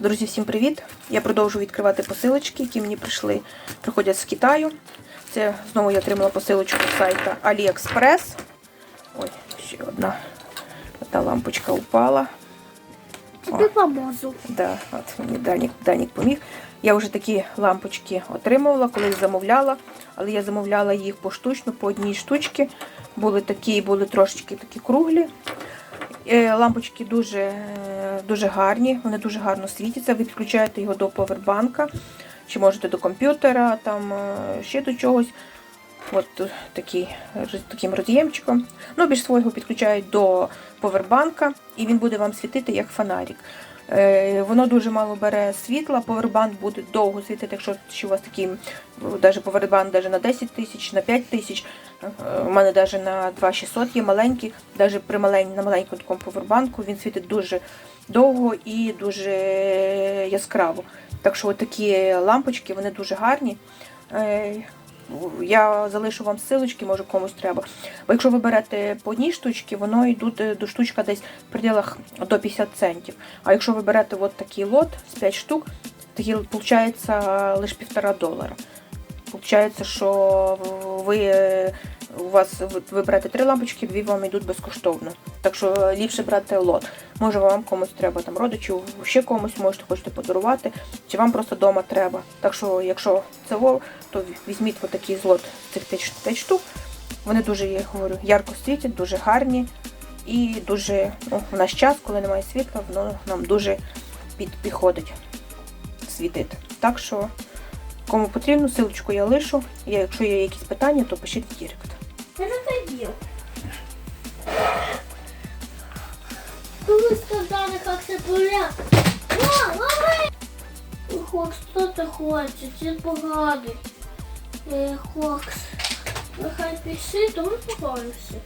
Друзі, всім привіт! Я продовжую відкривати посилочки, які мені прийшли, приходять з Китаю. Це знову я отримала посилочку з сайта AliExpress. Ой, ще одна, одна лампочка упала. Тобі поможу. Да, от мені Данік, Данік поміг. Я вже такі лампочки отримувала, колись замовляла, але я замовляла їх поштучно, по одній штучці. Були такі, були трошечки такі круглі. Е, Лампочки дуже, е, дуже гарні, вони дуже гарно світяться. Ви підключаєте його до повербанка, чи можете до комп'ютера, там е, ще до чогось. От такий, таким роз'ємчиком. Ну, більш свого підключають до повербанка, і він буде вам світити як фонарик. Е, Воно дуже мало бере світла, повербанк буде довго світити, якщо ще у вас такий навіть повербанк даже на 10 тисяч, на 5 тисяч. Е, У мене навіть на 2600 є маленький, навіть при малень, на маленькому такому повербанку він світить дуже довго і дуже яскраво. Так що такі лампочки, вони дуже гарні. Я залишу вам силочки, може комусь треба. Бо якщо ви берете по одній штучці, воно йдуть е, до штучка десь в пределах до 50 центів. А якщо ви берете от такий лот з 5 штук, тоді виходить лише півтора долара. Получається, що ви, е, у вас ви- берете три лампочки, дві вам йдуть безкоштовно. Так що ліпше брати лот. Може вам комусь треба там родичів, ще комусь можете хочете подарувати, чи вам просто вдома треба. Так що, якщо це вов, то візьміть отакий злот цих 5 штук. Вони дуже, я говорю, ярко світять, дуже гарні і дуже ну, в наш час, коли немає світла, воно нам дуже під, підходить світити. Так що, кому потрібно, силочку я лишу. Якщо є якісь питання, то пишіть в Директ. Я заходил. Вы сказали, как це пуля. О, лови! Кто-то хочет, Це поганий. Эй, Хокс. Нехай пиши, то ми поговоримося.